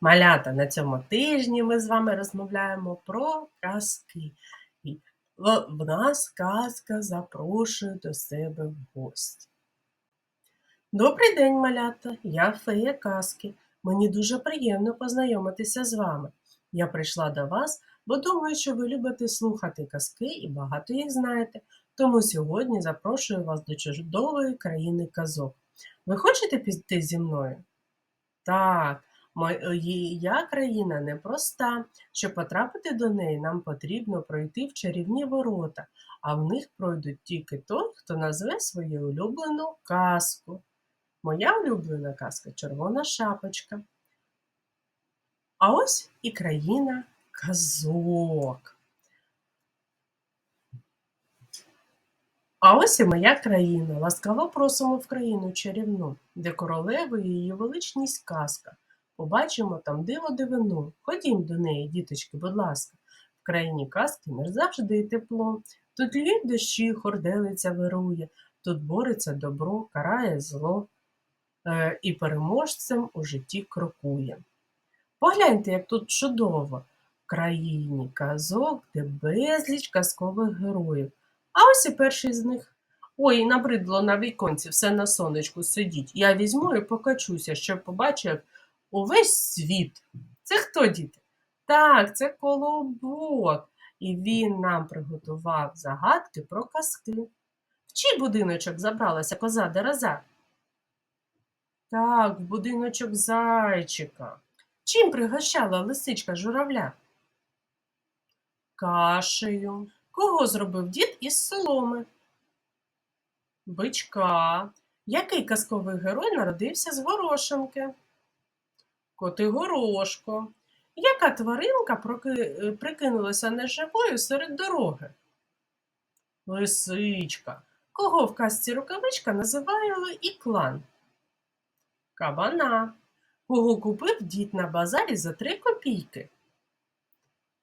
Малята, на цьому тижні ми з вами розмовляємо про казки. І в нас казка запрошує до себе в гості. Добрий день, малята! Я фея казки. Мені дуже приємно познайомитися з вами. Я прийшла до вас, бо думаю, що ви любите слухати казки і багато їх знаєте. Тому сьогодні запрошую вас до чудової країни казок. Ви хочете піти зі мною? Так, моя країна непроста. Щоб потрапити до неї, нам потрібно пройти в чарівні ворота, а в них пройдуть тільки той, хто назве свою улюблену казку. Моя улюблена казка червона шапочка. А ось і країна казок. А ось і моя країна. Ласкаво просимо в країну чарівну, де королевою її величність казка. Побачимо там диво дивину. Ходім до неї, діточки, будь ласка. В країні казки мир завжди і тепло. Тут лють дощі, хорделиця вирує, тут бореться добро, карає зло е, і переможцем у житті крокує. Погляньте, як тут чудово, в країні казок, де безліч казкових героїв. А ось і перший з них. Ой, набридло на віконці все на сонечку сидіть. Я візьму і покачуся, щоб побачив увесь світ. Це хто, діти? Так, це колобок. І він нам приготував загадки про казки. В чий будиночок забралася коза Дереза? Так, в будиночок зайчика. Чим пригощала лисичка журавля? Кашею. Кого зробив дід із соломи? Бичка. Який казковий герой народився з горошинки? Котигорошко. Яка тваринка прикинулася неживою серед дороги? Лисичка. Кого в казці рукавичка називали і клан? Кабана. Кого купив дід на базарі за три копійки?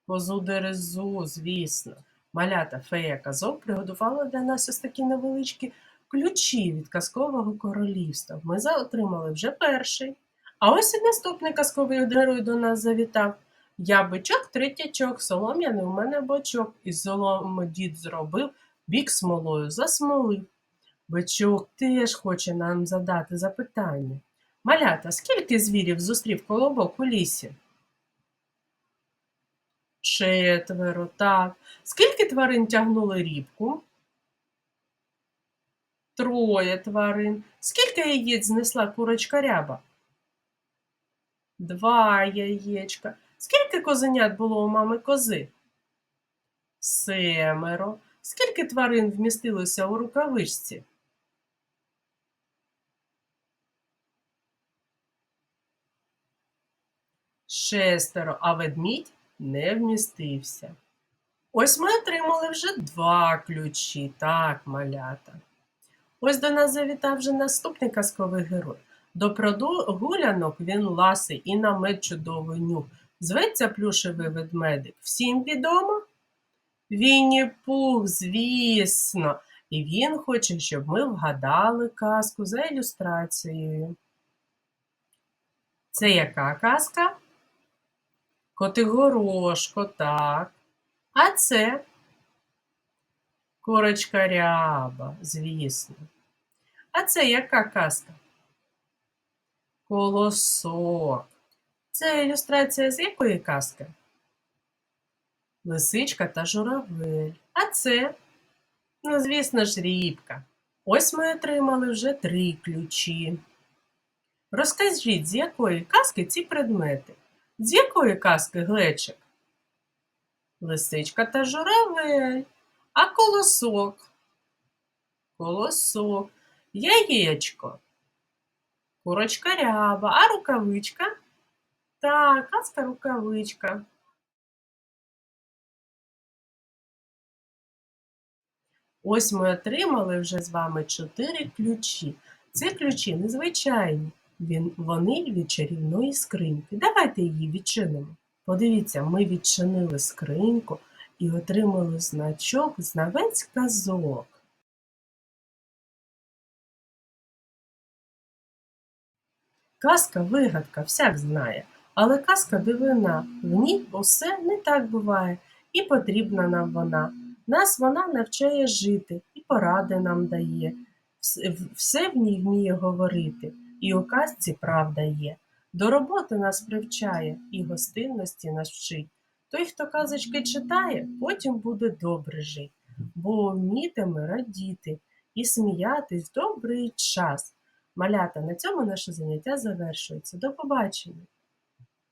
Козу дерезу, звісно. Малята фея казок приготувала для нас ось такі невеличкі ключі від казкового королівства. Ми отримали вже перший. А ось і наступний казковий герой до нас завітав. Я бичок, третячок, солом'яний у мене бочок. Із соломи дід зробив, бік смолою засмолив. Бичок теж хоче нам задати запитання. Малята, скільки звірів зустрів колобок у лісі? Четверо, так. Скільки тварин тягнули рібку? Троє тварин. Скільки яєць знесла курочка ряба? Два яєчка. Скільки козенят було у мами кози? Семеро. Скільки тварин вмістилося у рукавичці? Шестеро, а ведмідь не вмістився. Ось ми отримали вже два ключі, так, малята. Ось до нас завітав вже наступний казковий герой. До прогулянок він ласий і на мед чудовий нюх. Зветься плюшевий ведмедик. Всім відомо? Вінні пух, звісно, і він хоче, щоб ми вгадали казку за ілюстрацією. Це яка казка? Котигорошко, так. А це курочка ряба, звісно. А це яка казка? Колосок. Це ілюстрація з якої казки? Лисичка та журавель. А це, ну, звісно ж, рібка. Ось ми отримали вже три ключі. Розкажіть, з якої казки ці предмети? З якої казки глечик? Лисичка та журавель, а колосок. Колосок, яєчко, курочка ряба, а рукавичка? Так, казка рукавичка. Ось ми отримали вже з вами чотири ключі. Ці ключі незвичайні. Вони від чарівної скриньки. Давайте її відчинимо. Подивіться, ми відчинили скриньку і отримали значок знавець казок. Казка вигадка всяк знає, Але казка дивина, в ній усе не так буває, і потрібна нам вона. Нас вона навчає жити і поради нам дає. Все в ній вміє говорити, і у казці правда є. До роботи нас привчає і гостинності нас вчить. Той, хто казочки читає, потім буде добре жить, бо вмітиме радіти і сміятись добрий час. Малята, на цьому наше заняття завершується. До побачення!